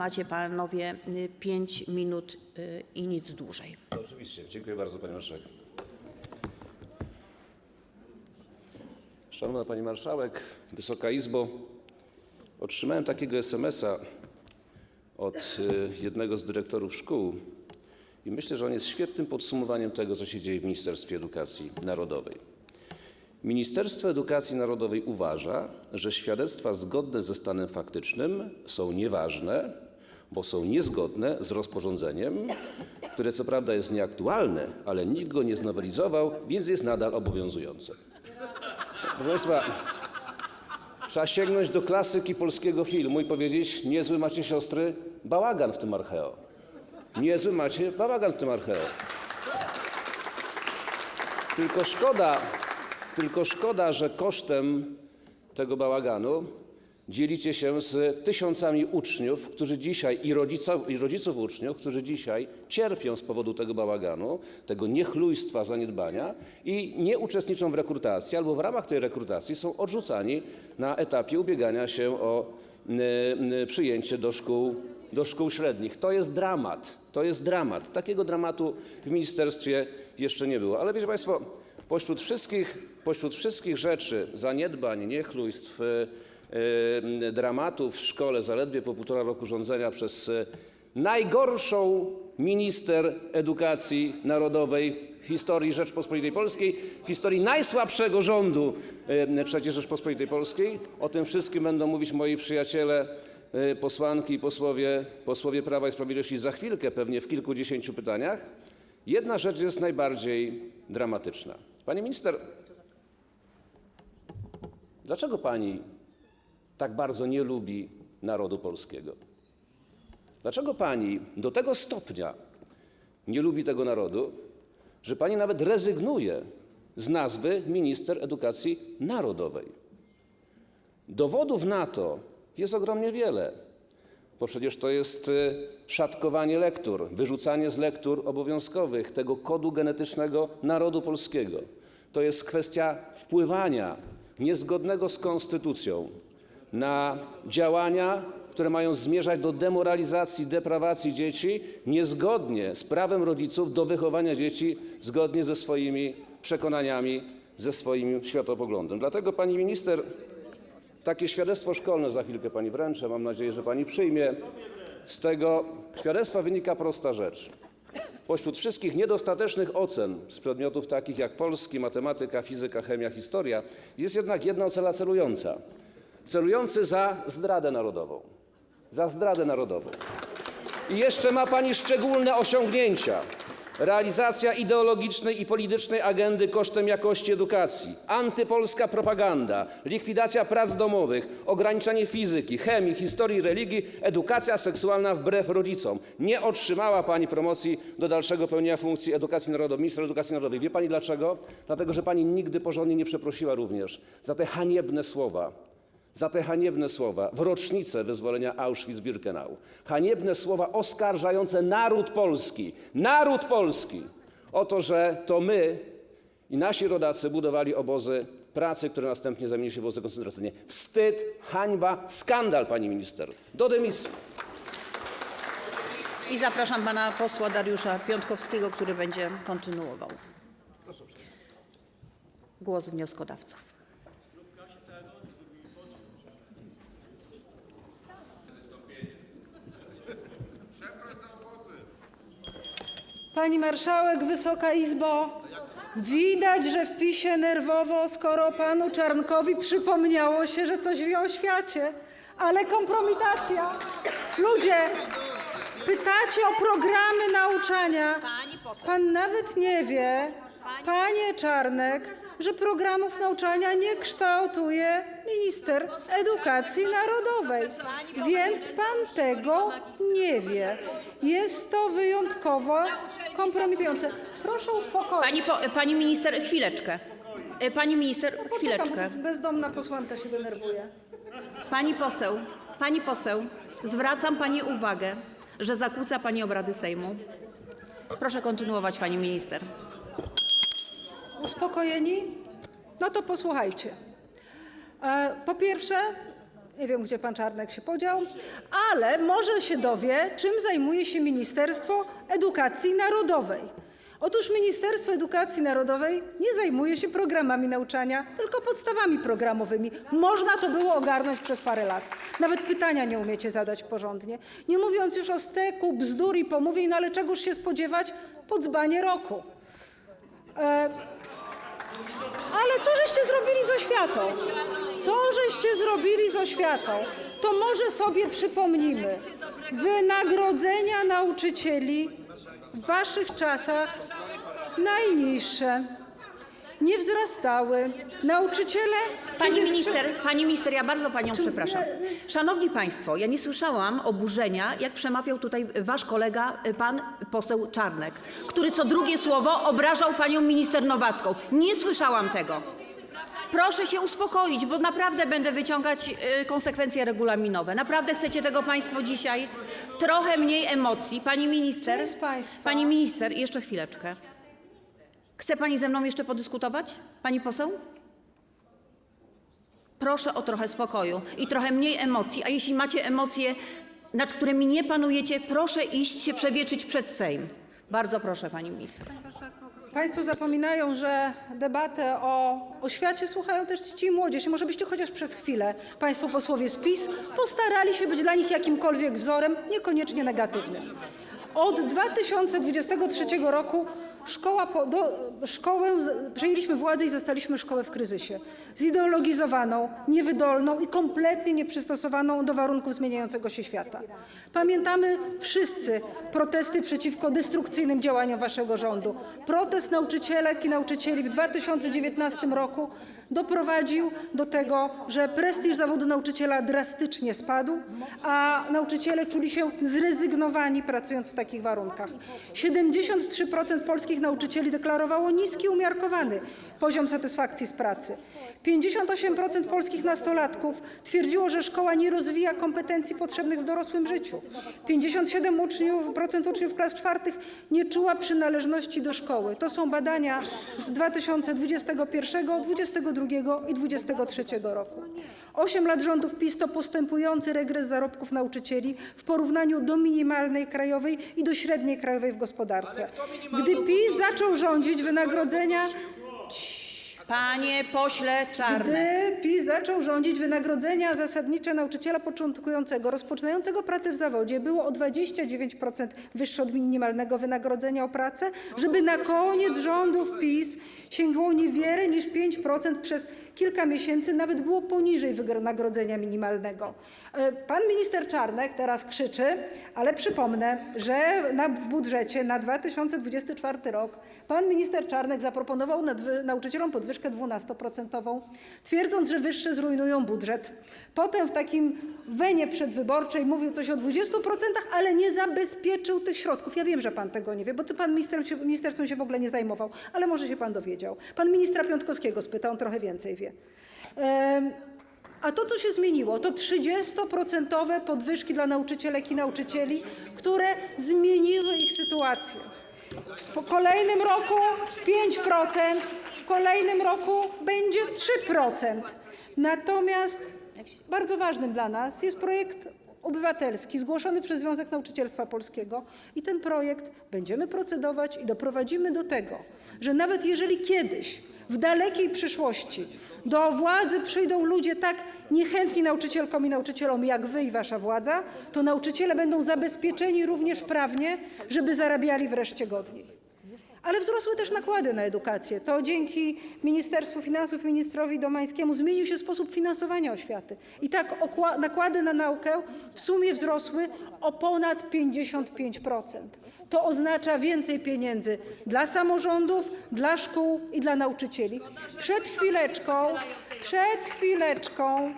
Macie panowie 5 minut y, i nic dłużej. Oczywiście. Dziękuję bardzo, Pani Marszałek. Szanowna Pani Marszałek, Wysoka Izbo, otrzymałem takiego SMS-a od y, jednego z dyrektorów szkół i myślę, że on jest świetnym podsumowaniem tego, co się dzieje w Ministerstwie Edukacji Narodowej. Ministerstwo Edukacji Narodowej uważa, że świadectwa zgodne ze stanem faktycznym są nieważne, bo są niezgodne z rozporządzeniem, które co prawda jest nieaktualne, ale nikt go nie znowelizował, więc jest nadal obowiązujące. Proszę Państwa, trzeba sięgnąć do klasyki polskiego filmu i powiedzieć: Niezły macie siostry bałagan w tym archeo. Niezły macie bałagan w tym archeo. Tylko szkoda, tylko szkoda, że kosztem tego bałaganu dzielicie się z tysiącami uczniów, którzy dzisiaj i rodziców, i rodziców uczniów, którzy dzisiaj cierpią z powodu tego bałaganu, tego niechlujstwa, zaniedbania i nie uczestniczą w rekrutacji albo w ramach tej rekrutacji są odrzucani na etapie ubiegania się o y, przyjęcie do szkół, do szkół średnich. To jest dramat. To jest dramat. Takiego dramatu w ministerstwie jeszcze nie było. Ale wiecie Państwo, pośród wszystkich, pośród wszystkich rzeczy, zaniedbań, niechlujstw, y, dramatów w szkole zaledwie po półtora roku rządzenia przez y, najgorszą minister edukacji narodowej w historii Rzeczpospolitej Polskiej, w historii najsłabszego rządu y, III Rzeczpospolitej Polskiej. O tym wszystkim będą mówić moi przyjaciele, posłanki i posłowie, posłowie Prawa i Sprawiedliwości za chwilkę, pewnie w kilkudziesięciu pytaniach. Jedna rzecz jest najbardziej dramatyczna. Pani minister, dlaczego pani tak bardzo nie lubi narodu polskiego? Dlaczego pani do tego stopnia nie lubi tego narodu, że pani nawet rezygnuje z nazwy minister edukacji narodowej? Dowodów na to jest ogromnie wiele, bo przecież to jest y, szatkowanie lektur, wyrzucanie z lektur obowiązkowych tego kodu genetycznego narodu polskiego. To jest kwestia wpływania niezgodnego z konstytucją na działania, które mają zmierzać do demoralizacji, deprawacji dzieci, niezgodnie z prawem rodziców do wychowania dzieci zgodnie ze swoimi przekonaniami, ze swoim światopoglądem. Dlatego pani minister takie świadectwo szkolne za chwilkę pani wręczę, mam nadzieję, że pani przyjmie. Z tego świadectwa wynika prosta rzecz. Pośród wszystkich niedostatecznych ocen z przedmiotów takich jak polski, matematyka, fizyka, chemia, historia jest jednak jedna ocena celująca. Celujący za zdradę narodową. Za zdradę narodową. I jeszcze ma pani szczególne osiągnięcia. Realizacja ideologicznej i politycznej agendy kosztem jakości edukacji, antypolska propaganda, likwidacja prac domowych, ograniczanie fizyki, chemii, historii, religii, edukacja seksualna wbrew rodzicom. Nie otrzymała pani promocji do dalszego pełnienia funkcji edukacji narodowej, ministra edukacji narodowej. Wie pani dlaczego? Dlatego, że pani nigdy porządnie nie przeprosiła również za te haniebne słowa, za te haniebne słowa w rocznicę wyzwolenia Auschwitz-Birkenau. Haniebne słowa oskarżające naród polski, naród polski o to, że to my i nasi rodacy budowali obozy pracy, które następnie zamienili się w obozy koncentracyjne. Wstyd, hańba, skandal, pani minister. Do dymisji. I zapraszam pana posła Dariusza Piątkowskiego, który będzie kontynuował. Głos wnioskodawców. Pani marszałek, Wysoka Izbo, widać, że w PiSie nerwowo, skoro panu Czarnkowi przypomniało się, że coś wie o świecie. Ale kompromitacja. Ludzie, pytacie o programy nauczania. Pan nawet nie wie, panie Czarnek, że programów nauczania nie kształtuje minister edukacji narodowej. Więc pan tego nie wie. Jest to wyjątkowo kompromitujące. Proszę uspokoić. Pani, po, pani minister, chwileczkę. E, Pani minister, Poczekam, chwileczkę. Bezdomna posłanka się denerwuje. Pani poseł, pani poseł, zwracam pani uwagę, że zakłóca pani obrady Sejmu. Proszę kontynuować, pani minister. Uspokojeni? No to posłuchajcie. E, Po pierwsze, Nie wiem, gdzie pan Czarnek się podział, ale może się dowie, czym zajmuje się Ministerstwo Edukacji Narodowej. Otóż Ministerstwo Edukacji Narodowej nie zajmuje się programami nauczania, tylko podstawami programowymi. Można to było ogarnąć przez parę lat. Nawet pytania nie umiecie zadać porządnie. Nie mówiąc już o steku, bzdur i pomówień, no ale czegoż się spodziewać po dzbanie roku. E, ale co żeście zrobili z oświatą? Co żeście zrobili z oświatą? To może sobie przypomnimy. Wynagrodzenia nauczycieli w waszych czasach najniższe. Nie wzrastały. Nauczyciele... Pani minister, pani minister, ja bardzo panią przepraszam. Szanowni Państwo, ja nie słyszałam oburzenia, jak przemawiał tutaj wasz kolega, y, pan poseł Czarnek, który co drugie słowo obrażał panią minister Nowacką. Nie słyszałam tego. Proszę się uspokoić, bo naprawdę będę wyciągać y, konsekwencje regulaminowe. Naprawdę chcecie tego Państwo dzisiaj? Trochę mniej emocji. Pani minister, pani minister, jeszcze chwileczkę. Chce pani ze mną jeszcze podyskutować? Pani poseł? Proszę o trochę spokoju i trochę mniej emocji, a jeśli macie emocje, nad którymi nie panujecie, proszę iść się przewietrzyć przed Sejm. Bardzo proszę, pani minister. Państwo zapominają, że debatę o oświacie słuchają też dzieci i młodzież. Może byście chociaż przez chwilę, Państwo posłowie z PiS, postarali się być dla nich jakimkolwiek wzorem, niekoniecznie negatywnym. Od 2023 roku szkoła po, do, szkołę, przejęliśmy władzę i zastaliśmy szkołę w kryzysie. Zideologizowaną, niewydolną i kompletnie nieprzystosowaną do warunków zmieniającego się świata. Pamiętamy wszyscy protesty przeciwko destrukcyjnym działaniom waszego rządu. Protest nauczycielek i nauczycieli w 2019 roku doprowadził do tego, że prestiż zawodu nauczyciela drastycznie spadł, a nauczyciele czuli się zrezygnowani pracując w takich warunkach. 73% polskich nauczycieli deklarowało niski, umiarkowany poziom satysfakcji z pracy. 58% polskich nastolatków twierdziło, że szkoła nie rozwija kompetencji potrzebnych w dorosłym życiu. 57% uczniów, procent uczniów klas czwartych nie czuła przynależności do szkoły. To są badania z 2021, 2022 i 2023 roku. 8 lat rządów PiS to postępujący regres zarobków nauczycieli w porównaniu do minimalnej krajowej i do średniej krajowej w gospodarce. Gdy PiS zaczął rządzić, wynagrodzenia Panie pośle Czarnek. gdy PiS zaczął rządzić, wynagrodzenia zasadnicze nauczyciela początkującego, rozpoczynającego pracę w zawodzie było o 29% wyższe od minimalnego wynagrodzenia o pracę, żeby na koniec rządów PiS sięgło niewiele niż 5% przez kilka miesięcy, nawet było poniżej wynagrodzenia minimalnego. E, Pan minister Czarnek teraz krzyczy, ale przypomnę, że na, w budżecie na 2024 rok pan minister Czarnek zaproponował nauczycielom podwyżkę 12%, twierdząc, że wyższe zrujnują budżet. Potem w takim wenie przedwyborczej mówił coś o 20%, ale nie zabezpieczył tych środków. Ja wiem, że pan tego nie wie, bo to pan ministrem się, ministerstwem się w ogóle nie zajmował, ale może się pan dowiedział. Pan ministra Piątkowskiego spytał, on trochę więcej wie. Em, a to, co się zmieniło, to 30% podwyżki dla nauczycielek i nauczycieli, które zmieniły ich sytuację. W kolejnym roku 5%, w kolejnym roku będzie 3%. Natomiast bardzo ważnym dla nas jest projekt obywatelski zgłoszony przez Związek Nauczycielstwa Polskiego i ten projekt będziemy procedować i doprowadzimy do tego, że nawet jeżeli kiedyś w dalekiej przyszłości do władzy przyjdą ludzie tak niechętni nauczycielkom i nauczycielom jak wy i wasza władza, to nauczyciele będą zabezpieczeni również prawnie, żeby zarabiali wreszcie godniej. Ale wzrosły też nakłady na edukację. To dzięki Ministerstwu Finansów, ministrowi Domańskiemu zmienił się sposób finansowania oświaty. I tak nakłady na naukę w sumie wzrosły o ponad 55%. To oznacza więcej pieniędzy dla samorządów, dla szkół i dla nauczycieli. Przed chwileczką, przed chwileczką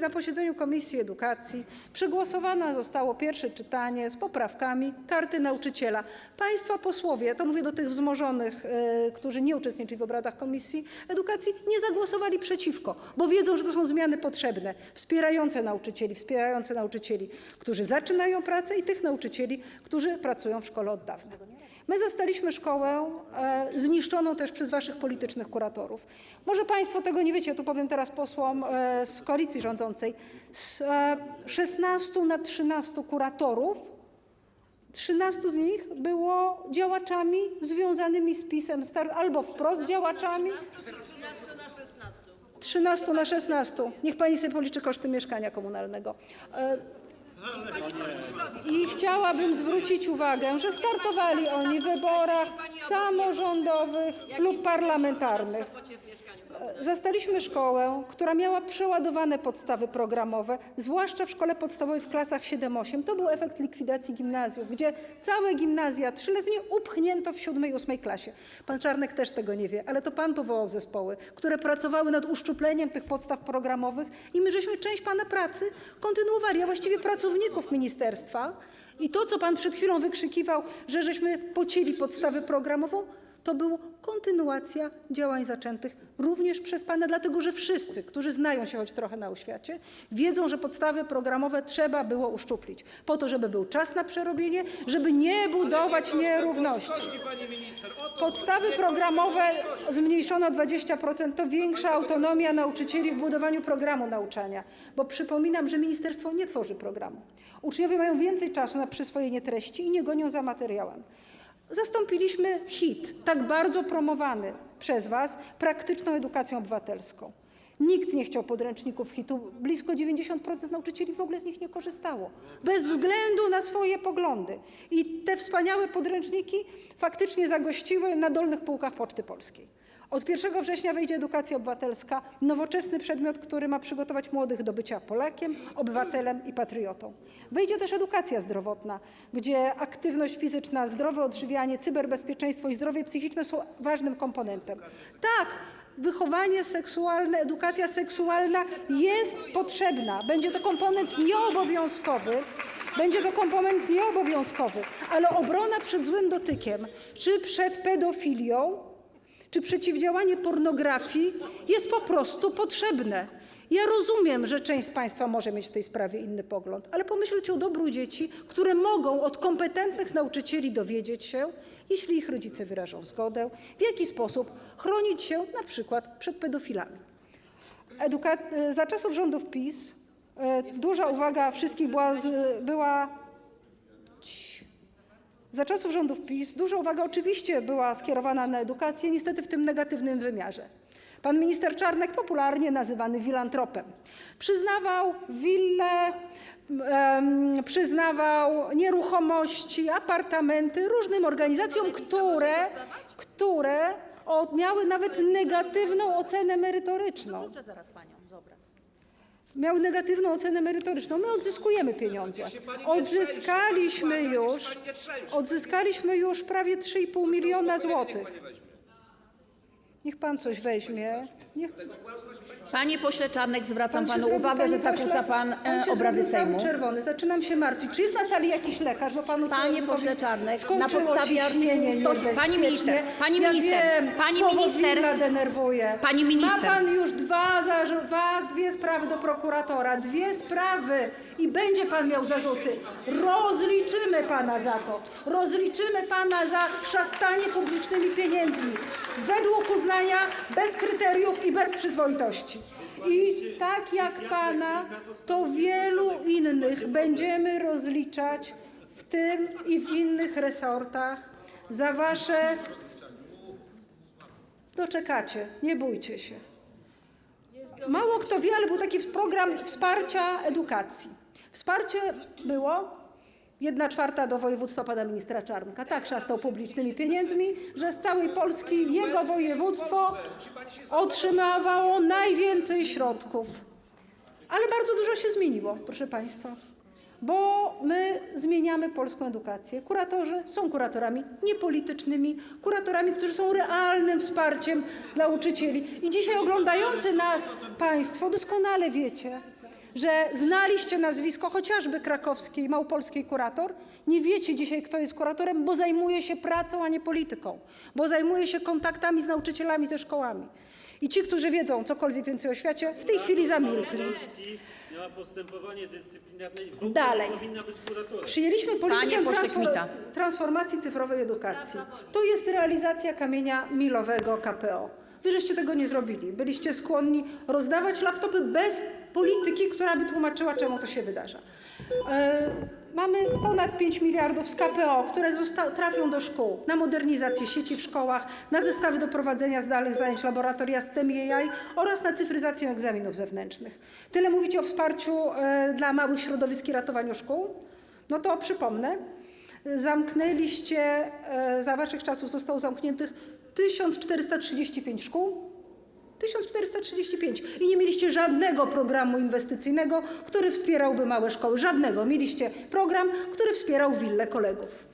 na posiedzeniu Komisji Edukacji przegłosowane zostało pierwsze czytanie z poprawkami karty nauczyciela. Państwa posłowie, to mówię do tych wzmożonych, e, którzy nie uczestniczyli w obradach Komisji Edukacji, nie zagłosowali przeciwko, bo wiedzą, że to są zmiany potrzebne, wspierające nauczycieli, wspierające nauczycieli, którzy zaczynają pracę i tych nauczycieli, którzy pracują w szkole od dawna. My zastaliśmy szkołę e, zniszczoną też przez waszych politycznych kuratorów. Może państwo tego nie wiecie, ja tu powiem teraz posłom e, z koalicji rządzącej. Z e, 16 na 13 kuratorów 13 z nich było działaczami związanymi z PiSem, star- albo wprost działaczami. 13 na 16. Niech pani sobie policzy koszty mieszkania komunalnego. I chciałabym zwrócić uwagę, że startowali oni w wyborach samorządowych lub parlamentarnych. E, Zastaliśmy szkołę, która miała przeładowane podstawy programowe, zwłaszcza w szkole podstawowej w klasach 7-8. To był efekt likwidacji gimnazjów, gdzie całe gimnazja trzyletnie upchnięto w 7 i 8 klasie. Pan Czarnek też tego nie wie, ale to pan powołał zespoły, które pracowały nad uszczupleniem tych podstaw programowych i my żeśmy część pana pracy kontynuowali, a właściwie pracowników ministerstwa. I to, co pan przed chwilą wykrzykiwał, że żeśmy pocięli podstawę programową, to była kontynuacja działań zaczętych również przez pana, dlatego że wszyscy, którzy znają się choć trochę na oświacie, wiedzą, że podstawy programowe trzeba było uszczuplić, po to, żeby był czas na przerobienie, żeby nie budować nierówności. Podstawy programowe zmniejszono o 20%, to większa autonomia nauczycieli w budowaniu programu nauczania, bo przypominam, że ministerstwo nie tworzy programu. Uczniowie mają więcej czasu na przyswojenie treści i nie gonią za materiałem. Zastąpiliśmy HIT, tak bardzo promowany przez Was, praktyczną edukacją obywatelską. Nikt nie chciał podręczników HIT-u, blisko 90% nauczycieli w ogóle z nich nie korzystało, bez względu na swoje poglądy. I te wspaniałe podręczniki faktycznie zagościły na dolnych półkach Poczty Polskiej. Od 1 września wejdzie edukacja obywatelska, nowoczesny przedmiot, który ma przygotować młodych do bycia Polakiem, obywatelem i patriotą. Wejdzie też edukacja zdrowotna, gdzie aktywność fizyczna, zdrowe odżywianie, cyberbezpieczeństwo i zdrowie psychiczne są ważnym komponentem. Tak, wychowanie seksualne, edukacja seksualna jest potrzebna. Będzie to komponent nieobowiązkowy. Będzie to komponent nieobowiązkowy, ale obrona przed złym dotykiem czy przed pedofilią czy przeciwdziałanie pornografii jest po prostu potrzebne. Ja rozumiem, że część z Państwa może mieć w tej sprawie inny pogląd, ale pomyślcie o dobru dzieci, które mogą od kompetentnych nauczycieli dowiedzieć się, jeśli ich rodzice wyrażą zgodę, w jaki sposób chronić się na przykład przed pedofilami. Eduka- za czasów rządów PiS e, duża uwaga wszystkich była, z- była za czasów rządów PiS duża uwaga oczywiście była skierowana na edukację, niestety w tym negatywnym wymiarze. Pan minister Czarnek, popularnie nazywany filantropem, przyznawał wille, em, przyznawał nieruchomości, apartamenty różnym organizacjom, które, które miały nawet negatywną ocenę merytoryczną. zaraz panią, Miały negatywną ocenę merytoryczną. My odzyskujemy pieniądze. Odzyskaliśmy już, odzyskaliśmy już prawie 3,5 miliona złotych. Niech pan coś weźmie. Niech Panie pośle Czarnek, zwracam pan panu uwagę, że zakłóca pośle, pan, e, się obrady zrobił cały Sejmu. czerwony. Zaczynam się martwić. Czy jest na sali jakiś lekarz, bo panu Panie pośle Czarnek, na podstawie artykułu 100 Pani minister, pani ja minister, wiem, pani słowo minister. denerwuje. Pani minister. Ma pan już dwa, dwa, dwie sprawy do prokuratora, dwie sprawy i będzie pan miał zarzuty. Rozliczymy pana za to. Rozliczymy pana za szastanie publicznymi pieniędzmi. Według uznania, bez kryteriów i bez przyzwoitości. I tak jak pana, to wielu innych będziemy rozliczać w tym i w innych resortach za wasze... Doczekacie, nie bójcie się. Mało kto wie, ale był taki program wsparcia edukacji. Wsparcie było jedna czwarta do województwa pana ministra Czarnka. Tak szastał publicznymi pieniędzmi, że z całej Polski jego województwo otrzymywało najwięcej środków. Ale bardzo dużo się zmieniło, proszę państwa. Bo my zmieniamy polską edukację. Kuratorzy są kuratorami niepolitycznymi, kuratorami, którzy są realnym wsparciem dla uczycieli. I dzisiaj oglądający nas Państwo doskonale wiecie, że znaliście nazwisko chociażby krakowskiej, małopolskiej kurator. Nie wiecie dzisiaj, kto jest kuratorem, bo zajmuje się pracą, a nie polityką, bo zajmuje się kontaktami z nauczycielami, ze szkołami. I ci, którzy wiedzą cokolwiek więcej o świecie, w tej chwili zamilkli. Miała postępowanie dyscyplinarne i w ogóle Dalej. nie powinna być kuratorem. Przyjęliśmy politykę Panie pośle transfor- Kmita. transformacji cyfrowej edukacji. To jest realizacja kamienia milowego KPO. Wy żeście tego nie zrobili. Byliście skłonni rozdawać laptopy bez polityki, która by tłumaczyła, czemu to się wydarza. E, mamy ponad 5 miliardów z KPO, które trafią do szkół na modernizację sieci w szkołach, na zestawy do prowadzenia zdalnych zajęć laboratoria STEM i AI oraz na cyfryzację egzaminów zewnętrznych. Tyle mówicie o wsparciu e, dla małych środowisk i ratowaniu szkół? No to przypomnę, zamknęliście, e, za waszych czasów zostało zamkniętych 1435 szkół. 1435 i nie mieliście żadnego programu inwestycyjnego, który wspierałby małe szkoły. Żadnego. Mieliście program, który wspierał wille kolegów.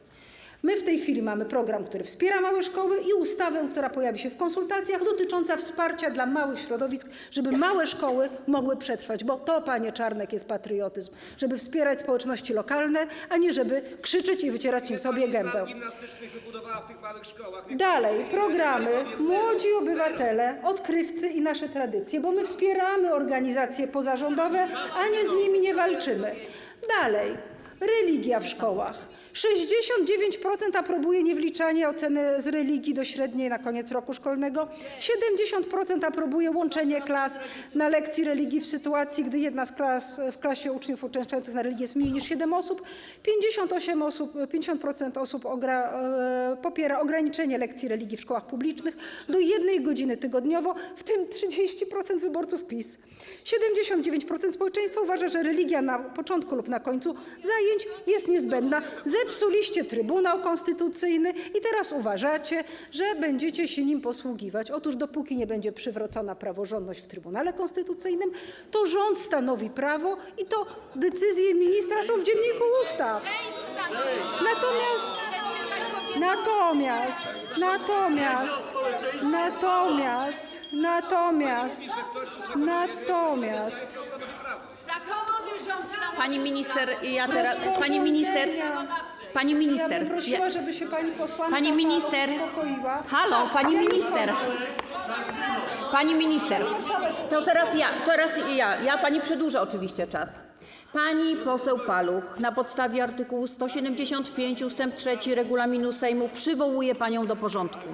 My w tej chwili mamy program, który wspiera małe szkoły i ustawę, która pojawi się w konsultacjach dotycząca wsparcia dla małych środowisk, żeby małe szkoły mogły przetrwać, bo to, panie Czarnek, jest patriotyzm, żeby wspierać społeczności lokalne, a nie żeby krzyczeć i wycierać im sobie gębę. Sal gimnastycznych wybudowała w tych małych szkołach. Nie Dalej, programy. Młodzi Obywatele, Odkrywcy i nasze tradycje, bo my wspieramy organizacje pozarządowe, a nie z nimi nie walczymy. Dalej, religia w szkołach. 69% aprobuje niewliczanie oceny z religii do średniej na koniec roku szkolnego. 70% aprobuje łączenie klas na lekcji religii w sytuacji, gdy jedna z klas w klasie uczniów uczęszczających na religię jest mniej niż 7 osób. 58 osób, 50% osób ogra, e, popiera ograniczenie lekcji religii w szkołach publicznych do jednej godziny tygodniowo, w tym 30% wyborców PiS. 79% społeczeństwa uważa, że religia na początku lub na końcu zajęć jest niezbędna. Zepsuliście Trybunał Konstytucyjny i teraz uważacie, że będziecie się nim posługiwać. Otóż dopóki nie będzie przywrócona praworządność w Trybunale Konstytucyjnym, to rząd stanowi prawo i to decyzje ministra są w dzienniku ustaw. Natomiast Natomiast, natomiast, natomiast, natomiast, natomiast, Pani minister, ja teraz, pani minister, pani ja minister. prosiła, ja- żeby się pani posłanka Pani minister. uspokoiła. Halo, pani minister. Pani minister, to teraz ja, teraz ja, ja pani przedłużę oczywiście czas. Pani poseł Paluch na podstawie artykułu 175 ust. 3 regulaminu Sejmu przywołuje panią do porządku.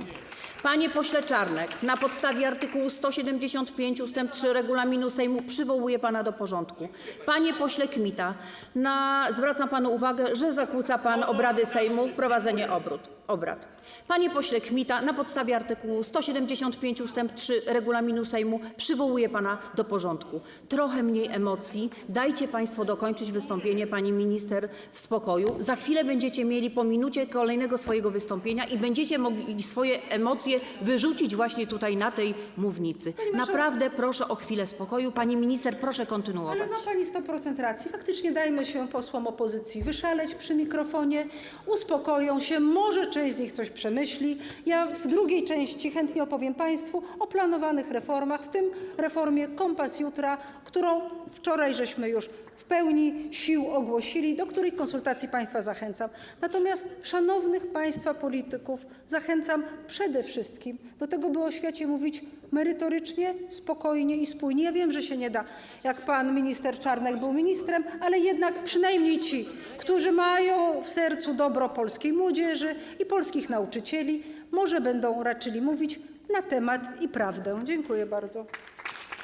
Panie pośle Czarnek, na podstawie artykułu 175 ust. 3 regulaminu Sejmu przywołuję pana do porządku. Panie pośle Kmita, na, zwracam panu uwagę, że zakłóca pan obrady Sejmu, prowadzenie obrót, obrad. Panie pośle Kmita, na podstawie artykułu 175 ust. 3 regulaminu Sejmu przywołuję pana do porządku. Trochę mniej emocji. Dajcie państwo dokończyć wystąpienie pani minister w spokoju. Za chwilę będziecie mieli po minucie kolejnego swojego wystąpienia i będziecie mogli swoje emocje wyrzucić właśnie tutaj na tej mównicy. Naprawdę proszę o chwilę spokoju. Pani minister, proszę kontynuować. Ale ma pani 100% racji. Faktycznie dajmy się posłom opozycji wyszaleć przy mikrofonie, uspokoją się, może część z nich coś przemyśli. Ja w drugiej części chętnie opowiem Państwu o planowanych reformach, w tym reformie Kompas Jutra, którą wczoraj żeśmy już w pełni sił ogłosili, do której konsultacji Państwa zachęcam. Natomiast szanownych Państwa polityków zachęcam przede wszystkim do tego, by o świecie mówić merytorycznie, spokojnie i spójnie. Ja wiem, że się nie da, jak pan minister Czarnek był ministrem, ale jednak przynajmniej ci, którzy mają w sercu dobro polskiej młodzieży i polskich nauczycieli, może będą raczyli mówić na temat i prawdę. Dziękuję bardzo.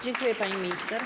Dziękuję pani minister.